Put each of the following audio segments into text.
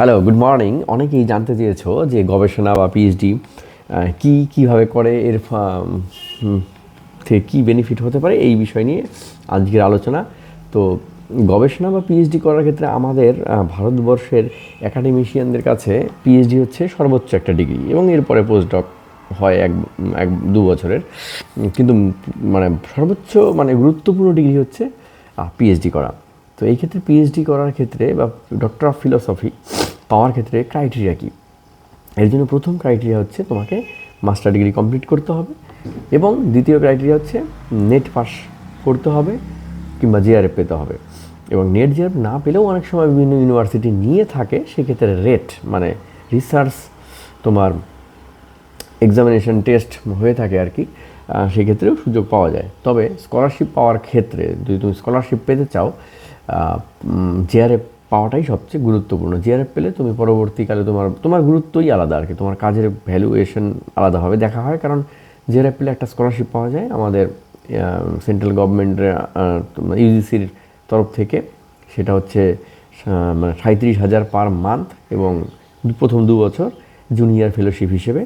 Hello good morning অনেকেই জানতে চেয়েছো যে গবেষণা বা পিএইচডি কি কীভাবে করে এর থেকে কী বেনিফিট হতে পারে এই বিষয় নিয়ে আজকের আলোচনা। তো গবেষণা বা পিএইচডি করার ক্ষেত্রে আমাদের ভারতবর্ষের একাডেমিশিয়ানদের কাছে পিএইচডি হচ্ছে সর্বোচ্চ একটা ডিগ্রি এবং এরপরে পোস্টডক হয় এক এক, দু বছরের। কিন্তু মানে সর্বোচ্চ মানে গুরুত্বপূর্ণ ডিগ্রি হচ্ছে পিএইচডি করা। তো এই ক্ষেত্রে পিএইচডি করার ক্ষেত্রে বা ডক্টর অফ ফিলোসফি পাওয়ার ক্ষেত্রে ক্রাইটেরিয়া কী? এর জন্য প্রথম ক্রাইটেরিয়া হচ্ছে তোমাকে মাস্টার ডিগ্রি কমপ্লিট করতে হবে এবং দ্বিতীয় ক্রাইটেরিয়া হচ্ছে নেট পাস করতে হবে কিংবা জিআরএফ পেতে হবে এবং নেট জিআরএফ না পেলেও অনেক সময় বিভিন্ন ইউনিভার্সিটি নিয়ে থাকে, সেক্ষেত্রে রেট মানে রিসার্চ তোমার এক্সামিনেশন টেস্ট হয়ে থাকে আর কি সেক্ষেত্রেও সুযোগ পাওয়া যায়। তবে স্কলারশিপ পাওয়ার ক্ষেত্রে যদি তুমি স্কলারশিপ পেতে চাও জেআরএফ পাওয়াটাই সবচেয়ে গুরুত্বপূর্ণ। জেআরএফ পেলে তুমি পরবর্তীকালে তোমার তোমার গুরুত্বই আলাদা আর কি। তোমার কাজের ভ্যালুয়েশন আলাদাভাবে দেখা হয়। কারণ জেআরএফ পেলে একটা স্কলারশিপ পাওয়া যায় আমাদের সেন্ট্রাল গভর্নমেন্টের ইউজিসির তরফ থেকে। সেটা হচ্ছে মানে সাঁত্রিশ হাজার পার মান্থ এবং প্রথম দু বছর জুনিয়র ফেলোশিপ হিসেবে।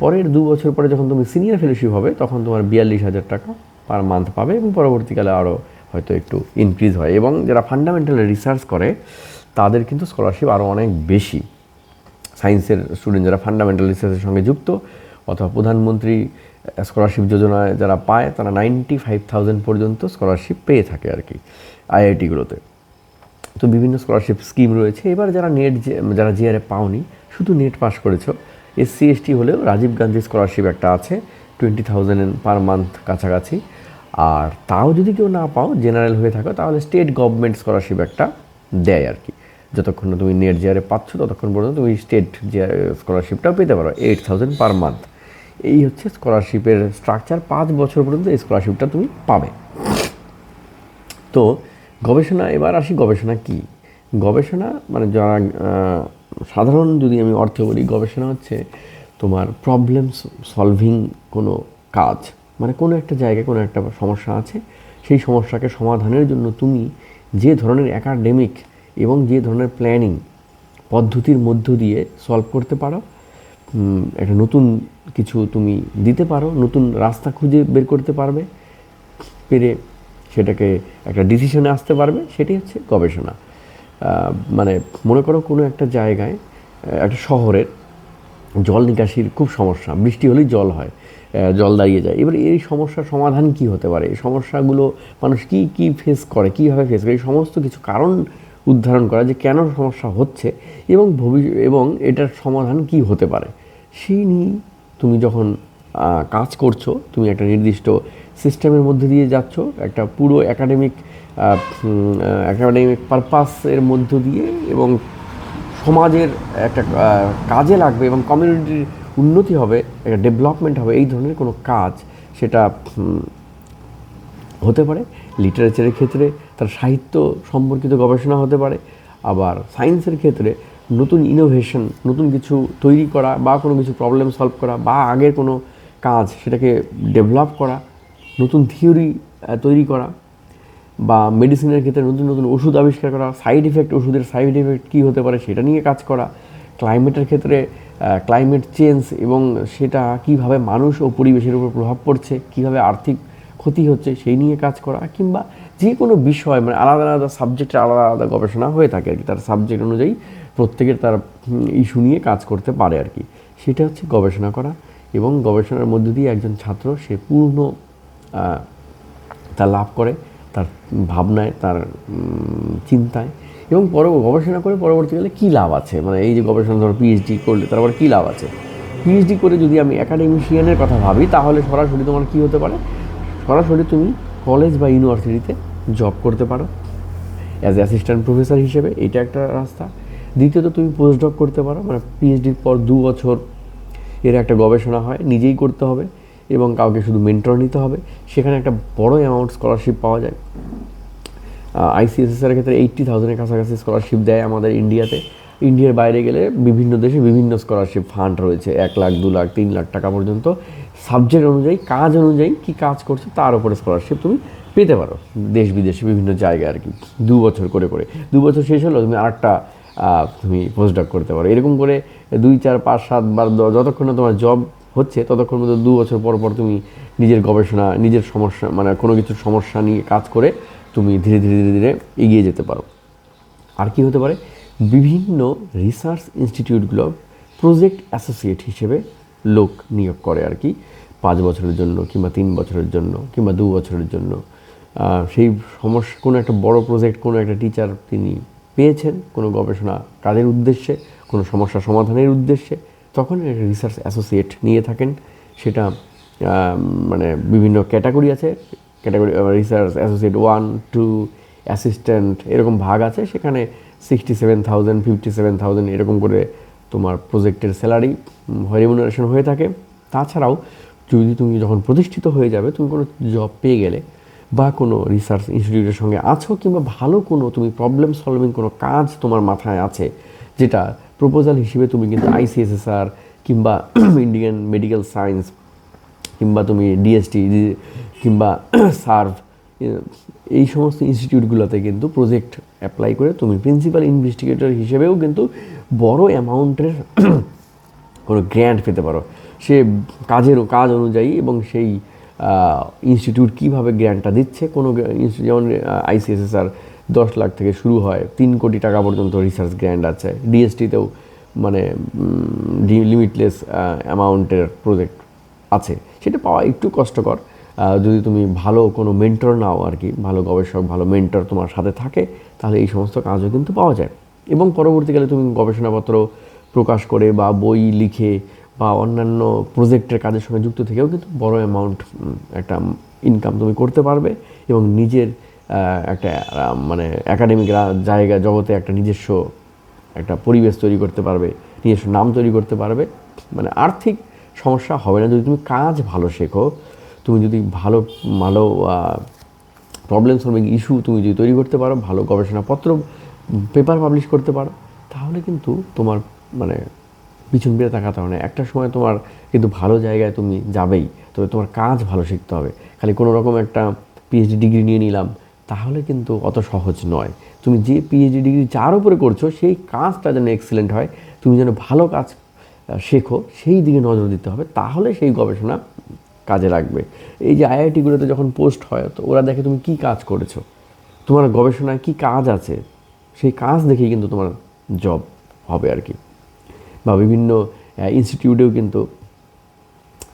পরের দু বছর পরে যখন তুমি সিনিয়র ফেলোশিপ হবে, তখন তোমার বিয়াল্লিশ হাজার টাকা পার মান্থ পাবে এবং পরবর্তীকালে আরও হয়তো একটু ইনক্রিজ হয়। এবং যারা ফান্ডামেন্টাল রিসার্চ করে, তাদের কিন্তু স্কলারশিপ আরও অনেক বেশি। সায়েন্সের স্টুডেন্ট যারা ফান্ডামেন্টাল রিসার্চের সঙ্গে যুক্ত, অথবা প্রধানমন্ত্রী স্কলারশিপ যোজনায় যারা পায়, তারা নাইনটি ফাইভ থাউজেন্ড পর্যন্ত স্কলারশিপ পেয়ে থাকে আর কি আইআইটিগুলোতে তো বিভিন্ন স্কলারশিপ স্কিম রয়েছে। এবার যারা নেট যারা জিআরএফ পাওনি, শুধু নেট পাস করেছ। এসসি এসটি হলেও রাজীব গান্ধী স্কলারশিপ একটা আছে টোয়েন্টি থাউজেন্ড পার মান্থ কাছাকাছি। আর তাও যদি কেউ না পাও জেনারেল হয়ে থাকো, তাহলে স্টেট গভর্নমেন্ট স্কলারশিপ একটা দেয় আর কি। যতক্ষণ না তুমি নেট জিআরে পাচ্ছ, ততক্ষণ পর্যন্ত তুমি স্টেট স্কলারশিপটাও পেতে পারো এইট থাউজেন্ড পার মান্থ এই হচ্ছে স্কলারশিপের স্ট্রাকচার পাঁচ বছর পর্যন্ত এই স্কলারশিপটা তুমি পাবে। তো গবেষণা, এবার আসি গবেষণা কি? গবেষণা মানে যারা সাধারণ যদি আমি অর্থ বলি, গবেষণা হচ্ছে তোমার প্রবলেম সলভিং কোনো কাজ। মানে কোনো একটা জায়গায় কোনো একটা সমস্যা আছে, সেই সমস্যাকে সমাধানের জন্য তুমি যে ধরনের একাডেমিক এবং যে ধরনের প্ল্যানিং পদ্ধতির মধ্য দিয়ে সলভ করতে পারো একটা নতুন কিছু তুমি দিতে পারো, নতুন রাস্তা খুঁজে বের করতে পারবে, পেরে সেটাকে একটা ডিসিশনে আসতে পারবে, সেটাই হচ্ছে গবেষণা। মানে মনে করো কোনো একটা জায়গায় একটা শহরের জল নিকাশির খুব সমস্যা, বৃষ্টি হলেই জল হয় জল দাঁড়িয়ে যায়। এবার এই সমস্যার সমাধান কি হতে পারে? এই সমস্যাগুলো মানুষ কি কি ফেস করে, কীভাবে ফেস করে? এই সমস্ত কিছু কারণ উদ্ধারণ করা যে কেন সমস্যা হচ্ছে এবং ভবিষ্যৎ এবং এটার সমাধান কি হতে পারে? সেই নিয়ে তুমি যখন কাজ করছ, তুমি একটা নির্দিষ্ট সিস্টেমের মধ্যে দিয়ে যাচ্ছ, একটা পুরো একাডেমিক একাডেমিক পারপাসের মধ্য দিয়ে এবং সমাজের একটা কাজে লাগবে এবং কমিউনিটির উন্নতি হবে, একটা ডেভেলপমেন্ট হবে, এই ধরনের কোনো কাজ সেটা হতে পারে। লিটারেচারের ক্ষেত্রে তার সাহিত্য সম্পর্কিত গবেষণা হতে পারে, আবার সায়েন্সের ক্ষেত্রে নতুন ইনোভেশন নতুন কিছু তৈরি করা বা কোনো কিছু প্রবলেম সলভ করা বা আগের কোনো কাজ সেটাকে ডেভেলপ করা, নতুন থিওরি তৈরি করা বা মেডিসিনের ক্ষেত্রে নতুন নতুন ওষুধ আবিষ্কার করা সাইড ইফেক্ট ওষুধের সাইড ইফেক্ট কী হতে পারে সেটা নিয়ে কাজ করা ক্লাইমেটের ক্ষেত্রে ক্লাইমেট চেঞ্জ এবং সেটা কীভাবে মানুষ ও পরিবেশের উপর প্রভাব পড়ছে, কীভাবে আর্থিক ক্ষতি হচ্ছে সেই নিয়ে কাজ করা কিংবা যে কোনো বিষয় মানে আলাদা আলাদা সাবজেক্টে আলাদা আলাদা গবেষণা হয়ে থাকে আর কি। তার সাবজেক্ট অনুযায়ী প্রত্যেকের তার ইস্যু নিয়ে কাজ করতে পারে আর কি। সেটা হচ্ছে গবেষণা করা এবং গবেষণার মধ্য দিয়ে একজন ছাত্র সে পূর্ণ তা লাভ করে, তার ভাবনায়, তার চিন্তায় এবং পর গবেষণা করে পরবর্তীকালে কী লাভ আছে? মানে এই যে গবেষণা, ধরো পিএইচডি করলে, তারপর কী লাভ আছে? পিএইচডি করে যদি আমি একাডেমিশিয়ানের কথা ভাবি, তাহলে সরাসরি তোমার কী হতে পারে? সরাসরি তুমি কলেজ বা ইউনিভার্সিটিতে জব করতে পারো। অ্যাজ অ্যাসিস্ট্যান্ট প্রফেসর হিসেবে এটা একটা রাস্তা। দ্বিতীয়ত তুমি পোস্ট ডক করতে পারো মানে পিএইচডির পর দু বছর এর একটা গবেষণা হয়, নিজেই করতে হবে এবং কাউকে শুধু মেন্টর নিতে হবে। সেখানে একটা বড় অ্যামাউন্ট স্কলারশিপ পাওয়া যায়। আইসিএসএসের ক্ষেত্রে এইট্টি থাউজেন্ডের কাছাকাছি স্কলারশিপ দেয় আমাদের ইন্ডিয়াতে ইন্ডিয়ার বাইরে গেলে বিভিন্ন দেশে বিভিন্ন স্কলারশিপ ফান্ড রয়েছে, এক লাখ, দু লাখ, তিন লাখ টাকা পর্যন্ত। সাবজেক্ট অনুযায়ী, কাজ অনুযায়ী কী কাজ করছে তার উপরে স্কলারশিপ তুমি পেতে পারো। দেশ বিদেশে বিভিন্ন জায়গায় আর কি, দু বছর করে করে। দু বছর শেষ হলো, তুমি আরেকটা তুমি পোস্ট ডক করতে পারো। এরকম করে দুই, চার, পাঁচ, সাত, বার যতক্ষণ না তোমার জব হচ্ছে, ততক্ষণ মধ্যে দু বছর পর পর তুমি নিজের গবেষণা, নিজের সমস্যা মানে কোনো কিছুর সমস্যা নিয়ে কাজ করে তুমি ধীরে ধীরে ধীরে ধীরে এগিয়ে যেতে পারো। আর কি হতে পারে? বিভিন্ন রিসার্চ ইনস্টিটিউটগুলো প্রজেক্ট অ্যাসোসিয়েট হিসেবে লোক নিয়োগ করে আর কি। পাঁচ বছরের জন্য কিংবা তিন বছরের জন্য কিংবা দু বছরের জন্য। সেই সমস্যা কোনো একটা বড় প্রজেক্ট কোনো একটা টিচার তিনি পেয়েছেন কোনো গবেষণা কাজের উদ্দেশ্যে, কোনো সমস্যা সমাধানের উদ্দেশ্যে, তখন একটা রিসার্চ অ্যাসোসিয়েট নিয়ে থাকেন। সেটা মানে বিভিন্ন ক্যাটাগরি আছে। Category research associate one two assistant এরকম ভাগ আছে, সেখানে sixty seven thousand fifty seven thousand এরকম করে তোমার প্রজেক্টের স্যালারি রেমুনারেশন হয়ে থাকে। তাছাড়াও, যদি তুমি যখন প্রতিষ্ঠিত হয়ে যাবে, তুমি কোনো জব পেয়ে গেলে বা কোনো রিসার্চ ইনস্টিটিউটের সঙ্গে আছো কিংবা ভালো কোনো তুমি প্রবলেম সলভিং কোনো কাজ তোমার মাথায় আছে, যেটা প্রপোজাল হিসেবে তুমি কিন্তু আইসিএসএসআর কিংবা ইন্ডিয়ান মেডিকেল সায়েন্স কিংবা তুমি ডিএসটি কিংবা সার্ভ এই সমস্ত ইনস্টিটিউটগুলোতে কিন্তু প্রজেক্ট অ্যাপ্লাই করে তুমি প্রিন্সিপাল ইনভেস্টিগেটর হিসেবেও কিন্তু বড় অ্যামাউন্টের কোনো গ্র্যান্ট পেতে পারো। সে কাজের, কাজ অনুযায়ী এবং সেই ইনস্টিটিউট কীভাবে গ্র্যান্টটা দিচ্ছে, কোনো যেমন আইসিএসএসআর দশ লাখ থেকে শুরু হয়, তিন কোটি টাকা পর্যন্ত রিসার্চ গ্র্যান্ট আছে। ডিএসটিতেও মানে লিমিটলেস অ্যামাউন্টের প্রজেক্ট আছে। সেটা পাওয়া একটু কষ্টকর। যদি তুমি ভালো কোনো মেন্টর নাও আর কি, ভালো গবেষক, ভালো মেন্টর তোমার সাথে থাকে, তাহলে এই সমস্ত কাজও কিন্তু পাওয়া যায়। এবং পরবর্তীকালে তুমি গবেষণাপত্র প্রকাশ করে বা বই লিখে বা অন্যান্য প্রজেক্টের কাজের সঙ্গে যুক্ত থেকেও কিন্তু বড় অ্যামাউন্ট একটা ইনকাম তুমি করতে পারবে এবং নিজের একটা মানে একাডেমিক জায়গা, জগতে একটা নিজস্ব একটা পরিবেশ তৈরি করতে পারবে, নিজস্ব নাম তৈরি করতে পারবে। মানে আর্থিক সমস্যা হবে না। যদি তুমি কাজ ভালো শেখো তুমি যদি ভালো ভালো প্রবলেম সলভিং ইস্যু তুমি যদি তৈরি করতে পারো, ভালো গবেষণাপত্র পেপার পাবলিশ করতে পারো, তাহলে কিন্তু তোমার মানে পিছন ফিরে তাকাতে হবে না। একটা সময় তোমার কিন্তু ভালো জায়গায় তুমি যাবেই, তবে তোমার কাজ ভালো শিখতে হবে। খালি কোনো রকম একটা পিএইচডি ডিগ্রি নিয়ে নিলাম, তাহলে কিন্তু অত সহজ নয়। তুমি যে পিএইচডি ডিগ্রি যার উপরে করছ, সেই কাজটা যেন এক্সিলেন্ট হয়, তুমি যেন ভালো কাজ শেখো, সেই দিকে নজর দিতে হবে, তাহলে সেই গবেষণা কাজে লাগবে। এই যে আইআইটিগুলোতে যখন পোস্ট হয়, তো ওরা দেখে তুমি কি কাজ করেছ? তোমার গবেষণায় কি কাজ আছে? সেই কাজ দেখেই কিন্তু তোমার জব হবে আর কি। বা বিভিন্ন ইনস্টিটিউটেও কিন্তু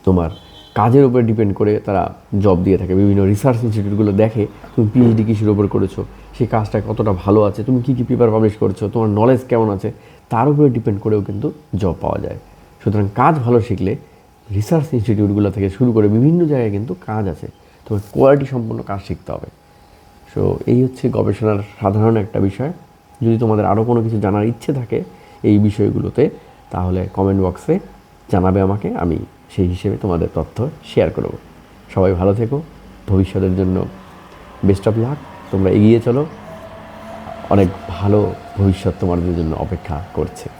তোমার কাজের উপরে ডিপেন্ড করে তারা জব দিয়ে থাকে। বিভিন্ন রিসার্চ ইনস্টিটিউটগুলো দেখে তুমি পিএইচডি কিসের উপর করেছ? সেই কাজটা কতটা ভালো আছে? তুমি কী কী পেপার পাবলিশ করছ? তোমার নলেজ কেমন আছে? তার উপরে ডিপেন্ড করেও কিন্তু জব পাওয়া যায়। সুতরাং কাজ ভালো শিখলে রিসার্চ ইনস্টিটিউটগুলো থেকে শুরু করে বিভিন্ন জায়গায় কিন্তু কাজ আছে। তোমার কোয়ালিটি সম্পন্ন কাজ শিখতে হবে। সো এই হচ্ছে গবেষণার সাধারণ একটা বিষয়। যদি তোমাদের আরও কোনো কিছু জানার ইচ্ছে থাকে এই বিষয়গুলোতে, তাহলে কমেন্ট বক্সে জানাবে আমাকে, আমি সেই হিসেবে তোমাদের তথ্য শেয়ার করব সবাই ভালো থেকো, ভবিষ্যতের জন্য বেস্ট অফ লাক তোমরা এগিয়ে চলো। অনেক ভালো ভবিষ্যৎ তোমাদের জন্য অপেক্ষা করছে।